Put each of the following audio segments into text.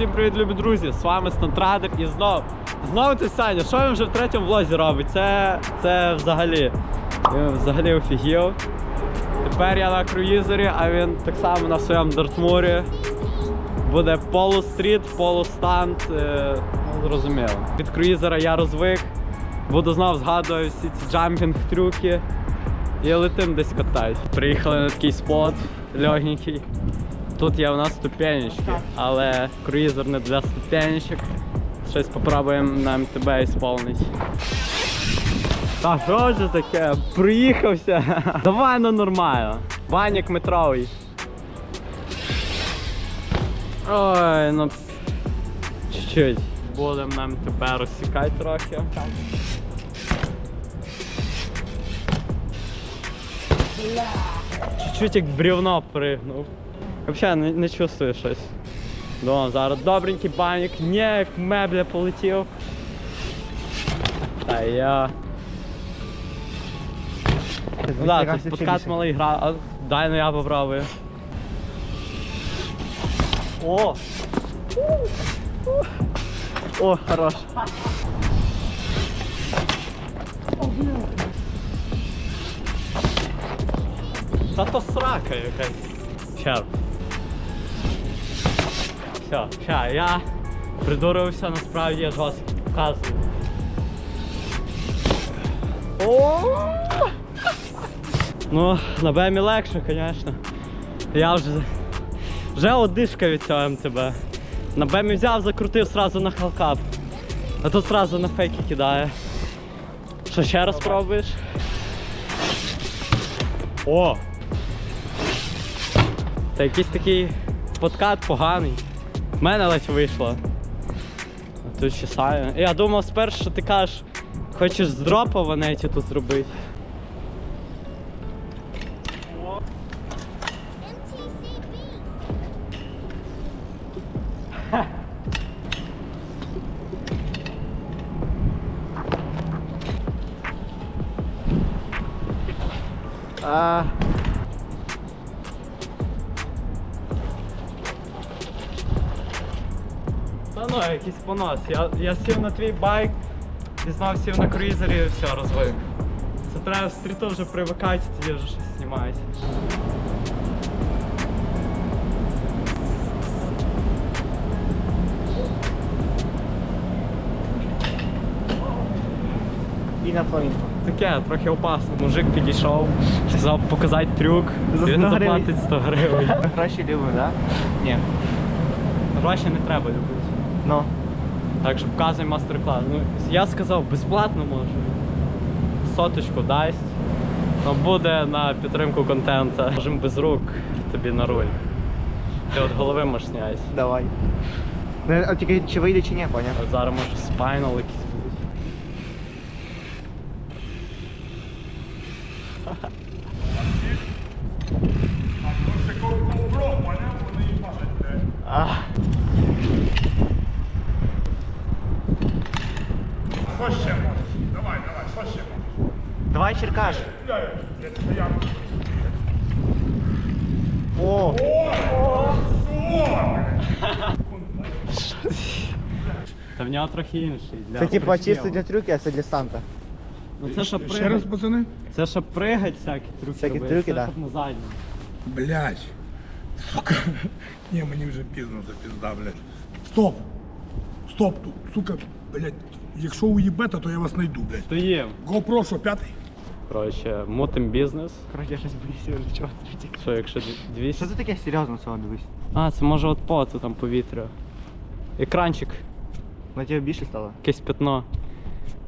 всім привіт, любі друзі! З вами Стантрадер і знов, знову ти Саня. Що він вже в третьому влозі робить? Це, це взагалі, взагалі офігів. Тепер я на круїзері, а він так само на своєму дартмурі. Буде полустріт, полустант, е, ну, зрозуміло. Від круїзера я розвик, буду знов згадувати всі ці джампінг трюки. І летим десь катаюсь. Приїхали на такий спот легенький. Тут є у нас ступенечки, але круїзер не для ступенечок. Щось попробуємо на МТБ ісполнити. Та що ж таке? Приїхався. Давай ну нормально. Ванік метровий. Ой, ну чуть-чуть. Будемо нам тепер розсікати трохи. Чуть-чуть як бревно пригнув. Взагалі не, не чувствую щось. Думав, зараз добренький банік, ні, як мебля полетів. Та я. Ну да, тут подкат малий гра, а дай ну я попробую. О! О, хорош. Та то срака якась. Ща. Все, ща, я придурився, насправді я ж вас показую. Ну, на БМі легше, звісно. Я вже вже одишка від цього МТБ. На БМі взяв, закрутив сразу на халкап. А тут сразу на фейки кидає. Що ще раз пробуєш? О! Та якийсь такий подкат поганий. В мене ледь вийшло. А тут чесаю. Я думав спершу, що ти кажеш, хочеш з дропа вони ті тут зробити. Понос. Я, я сів на твій байк і знов сів на круїзері і все, розвик. Це треба в стріту вже привикати, тоді вже щось знімається. І на фламінго. Таке, трохи опасно. Мужик підійшов, сказав показати трюк, За він 100 гривень. заплатить 100 гривень. Гроші любимо, так? Ні. Гроші не треба любити. Ну. Так що показуй мастер-клас. Ну, я сказав, безплатно може. Соточку дасть. Ну, буде на підтримку контента. Можемо без рук тобі на руль. Ти от голови можеш снятися. Давай. Ну, а тільки чи вийде, чи ні, поняв? От зараз може спайнал якийсь буде. А, Що ще можеш? Давай, давай, що ще можеш? давай черкаш. Я, я, я, я. О, О, Та в нього трохи інший. Для це типа чисто для трюки, а це для станта. Ну це щоб Ще раз, пригать. пацани. Це щоб пригать всякі трюки. Всякі робити, трюки, це да. щоб на задньому. Блять. Сука. Ні, мені вже пізно запізда, блядь. Стоп. Стоп тут, сука, блядь. Якщо уїбете, то я вас знайду, блядь. Стоїм. GoPro, що, п'ятий? Коротше, мутим бізнес. Короче, я щось боюся чого. Що якщо дві- 200 Що це таке серйозно цього дивись? А, це може от поту там повітря. Екранчик, На тебе більше стало? якесь пятно.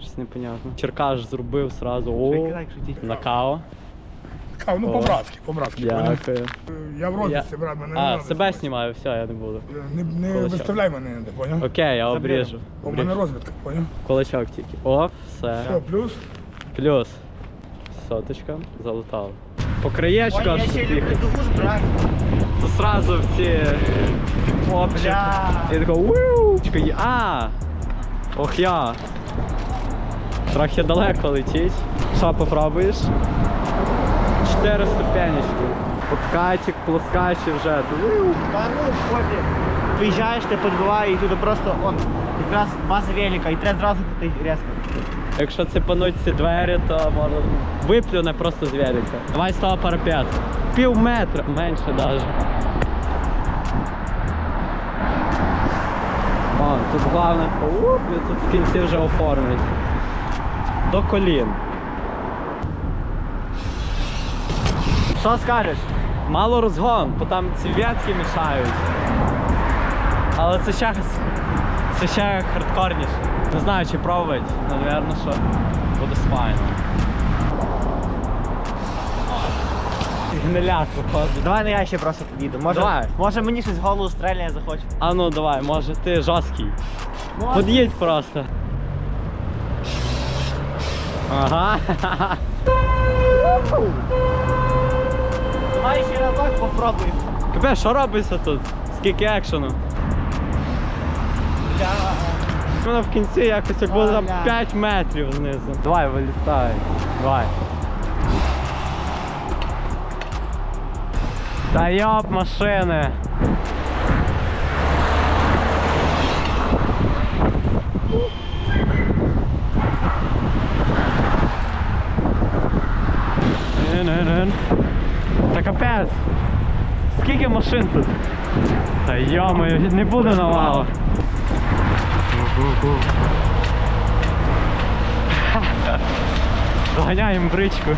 Щось непонятно. Черкаш зробив сразу. О, Прикидай, шутіть. на каво. Кав, ну по-братськи, по-братськи. Дякую. Я в розвідці, брат, мене не А, надо себе знімати. знімаю, все, я не буду. Не, не Кулачок. виставляй мене, не поняв? Окей, я обріжу. У мене розвідка, поняв? Кулачок тільки. О, все. Все, плюс. Плюс. Соточка, залутав. По краєчку аж їхати. То сразу в ці хлопчик. І виу. Чекай, А! Ох я. Трохи далеко летіть. Що попробуєш? Чотири ступенечки. Подкатик, плоскачі вже. Ну, виїжджаєш, ти підбиває і туди просто он, якраз база велика, і треба зразу ти різко. Якщо цепануть ці двері, то можна виплюне просто з велика. Давай того парапет. Пів метра, менше навіть. О, тут головне, і тут в кінці вже оформить. До колін. Що скажеш? Мало розгон, бо там ці ветки мішають. Але це ще, це ще хардкорніше. Не знаю, чи пробувати, але напевно, що буде файно. Гниляк виходить. Давай на я ще просто підійду. Може, Давай. може мені щось в голову стрельне захоче. А ну давай, може ти жорсткий. Под'їдь просто. Ага. Давай ще разок попробуй. Капе, що робиться тут? Скільки екшену? Воно в кінці якось як було за 5 метрів знизу. Давай, вилітай. Давай. Та йоп, машини. Та капець. Скільки машин тут? Та йомаю, не буде навалу. Доганяємо бричку.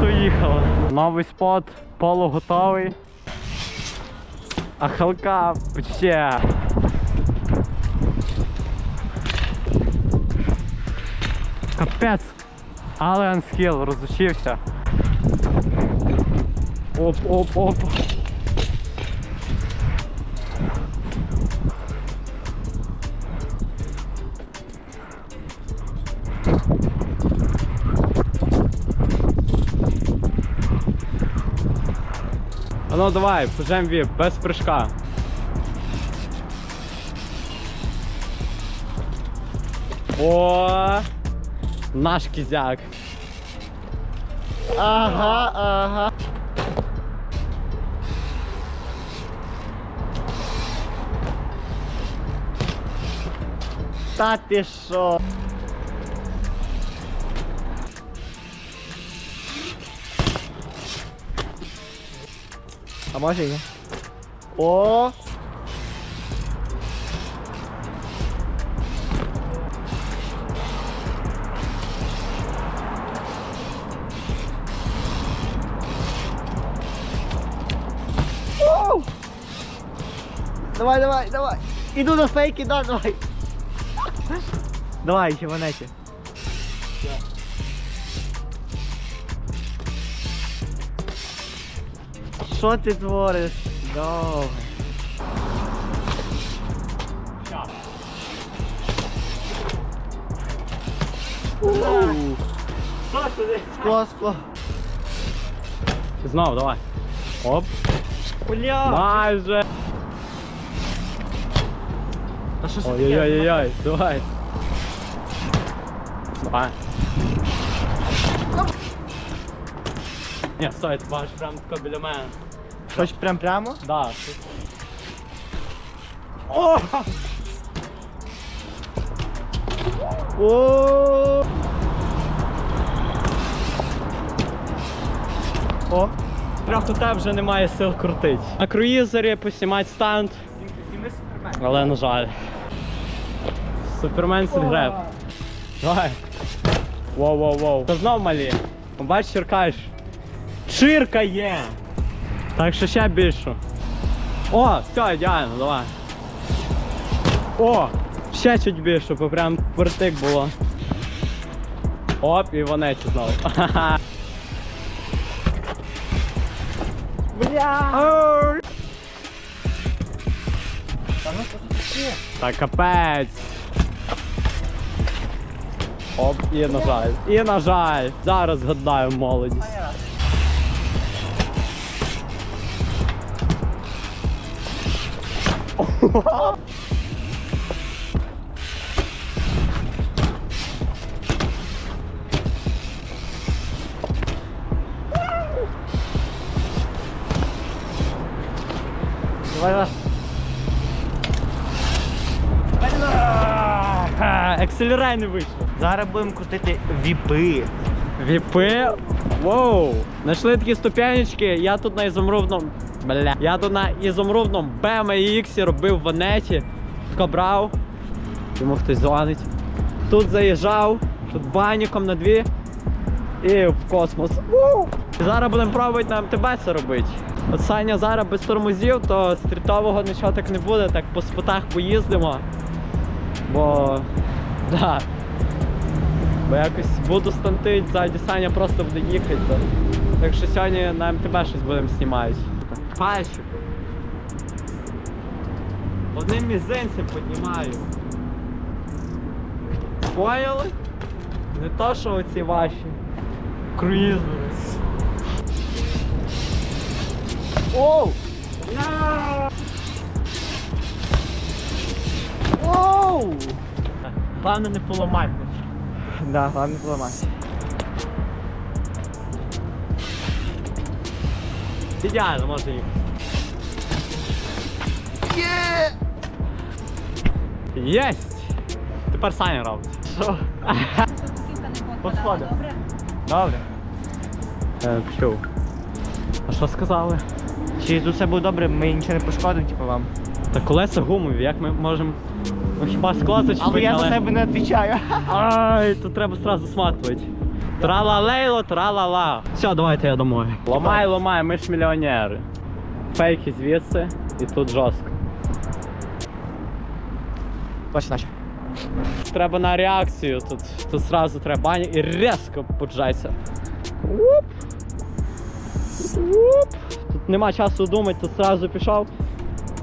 Доїхала. Новий спот, полуготовий. А халка ще. Капець. Але анскіл розучився. Оп, оп, оп. А ну давай, пожем віп, без прыжка. О, наш кізяк. Ага, ага. Та ти що? А може і? О! Давай, давай, давай. Іду на фейки, да, давай. Давай, ще монеті. Що ти твориш? Довго. Скло, скло. Знов, давай. Оп. Бля. Майже. Що таке? Ой-ой-ой-ой, давай. Давай. Ні, стой, ти бачиш прям тако біля мене. Хоч прям прямо? Да. тут. О! О! О! Тебе вже немає сил крутить. На круїзері поснімати станд, але на жаль. Супермен сідгреб. Давай. Воу-воу-воу. Та знов малі. Бачиш, чиркаєш. Чиркає! Так що ще більше. О, все, ідеально, давай. О! Ще чуть більше, бо прям вертик було. Оп, і вонеті знову. Бля! Та капець. Оп, і на жаль. І на жаль. Зараз гадаю молодість. Давай, давай. Акселерай не вийшов. Зараз будемо крутити віпи. Віпи. Воу. Знайшли такі ступенечки. Я тут на ізумрудному. Бля. Я тут на ізумрудному BMX робив в. Тако брав. Йому хтось дзвонить. Тут заїжджав, тут баніком на дві. І в космос. Воу. Зараз будемо пробувати на МТБ це робити. От Саня зараз без тормозів, то стрітового нічого так не буде, так по спотах поїздимо. Бо. Да. Бо якось буду стантить, ззаді Саня просто буде їхати. То. Так що сьогодні на МТБ щось будемо знімати. Пальчик. Одним мізинцем піднімаю. Поняли? Не то, що оці ваші круїзери. Оу! Оу! Головне не поламай. Да, головне поламати. Ідеально, може їхати. Є! Єсть! Тепер Саня робить. Що? Посходи. Добре. Добре. Е. А що сказали? Чи тут все буде добре, ми нічого не пошкодимо, типу вам. Та колеса гумові, як ми можемо. Ну хіба скло зачепити, Але я за себе не відповідаю. Ай, тут треба сразу сматувати. Тра-ла-лейло, тра-ла-ла. Все, давайте я домой. Ломай, ломай, ми ж мільйонери. Фейки звідси і тут жорстко. Бачиш, наче. Треба на реакцію, тут, тут сразу треба бані і різко поджайся. Уп. Уп. Тут нема часу думати, тут сразу пішов.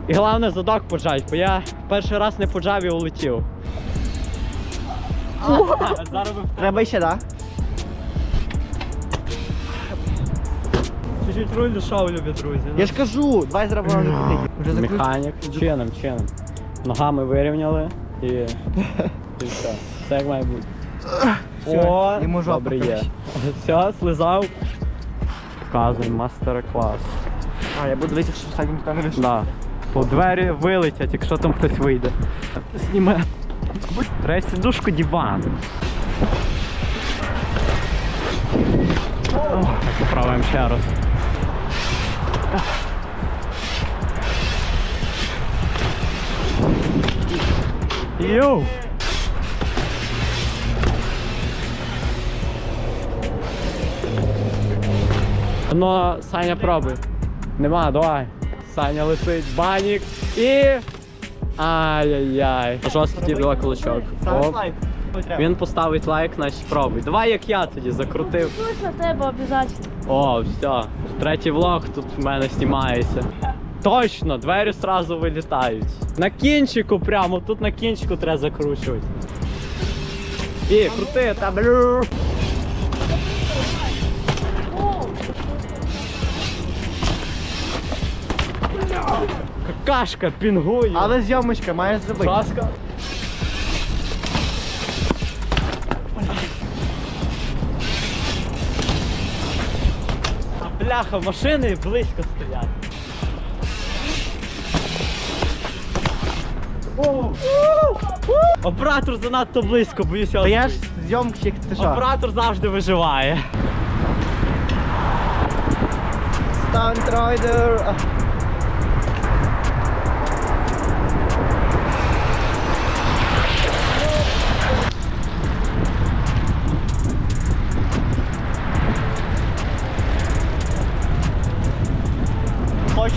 І головне задок поджать, бо я перший раз не поджав і улетів. Зараз Треба ще, так? чуть-чуть руль дешов, любі друзі. Я ж кажу, давай зробимо. Вже закрутити. Механік, чином, чином. Ногами вирівняли і. І все. Все як має бути. О, йому жопа добре є. Все, слизав. Показуй мастер-клас. А, я буду дивитися, що не вийшов. Да. По двері вилетять, якщо там хтось вийде. Зніме. Треба сідушку диван. Поправимо ще раз. Йоу! Ну, Саня пробуй. Нема, давай. Саня летить, банік і. Ай-яй-яй. Жорсткий діла кулачок. Оп. Він поставить лайк, значить пробуй. Давай як я тоді закрутив. Точно тебе обов'язково. О, все. Третій влог тут в мене знімається. Точно, двері одразу вилітають. На кінчику прямо, тут на кінчику треба закручувати. І крути, та блю. Какашка пінгує. Але зйомочка маєш зробити. Краска. Бляха, машини близько стоять. Оператор занадто близько, боюся. Та я ж зйомщик, ти що? Оператор завжди виживає. Стантройдер.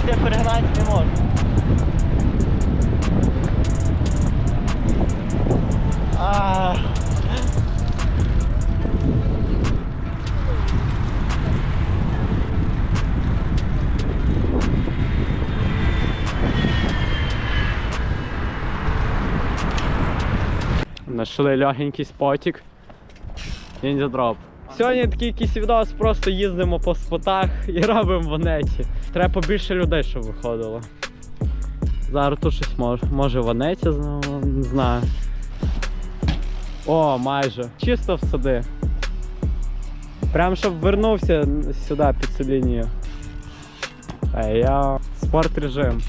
Хочете перегнати, не можу. А. Нашли легенький спотик. Ніндзя дроп. Сьогодні такий якийсь відос, просто їздимо по спотах і робимо в неті. Треба побільше людей, щоб виходило. Зараз тут щось може. Може в знову, не знаю. О, майже. Чисто всади. Прям щоб вернувся сюди під цю лінію. А я спорт режим.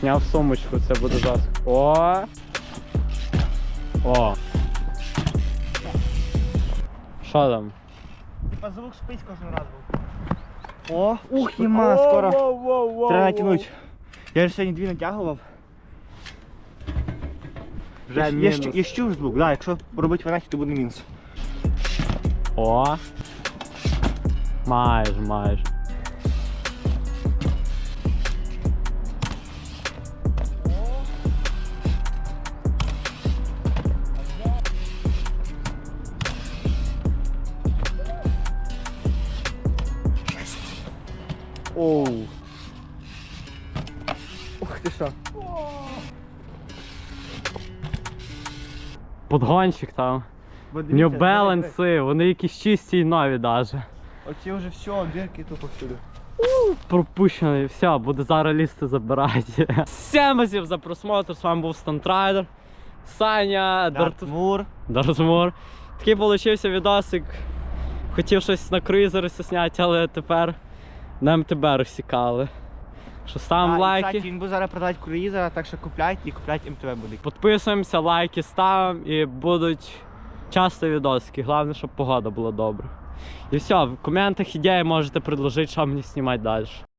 Зняв сумочку, це буде жорстко. О! О! Що там? Типа звук шпиць кожен раз був. О, ух, єма, скоро. Треба натягнути. Я ж сьогодні дві натягував. Вже Я, мінус. щу- є щур звук, да, якщо робити варіант, то буде мінус. О! Маєш, майже. Подгончик там. Бо дивіться, Balance, вони якісь чисті і нові даже. диви. Оці вже все, дірки тупо всюди. Пропущений, все, буду зараз лізти забирати. Всім за просмотр, з вами був Стантрайдер. Саня, Дарт... Дартмур. Дартмур. Такий получився відосик. Хотів щось на круїзери зняти, але тепер на МТБ розсікали. Що ставимо лайки. Кстати, він буде зараз продавати круїзера, так що купляйте і купляйте МТВ буде. Підписуємося, лайки ставимо і будуть часто відоски. Головне, щоб погода була добра. І все, в коментах ідеї можете предложити, що мені знімати далі.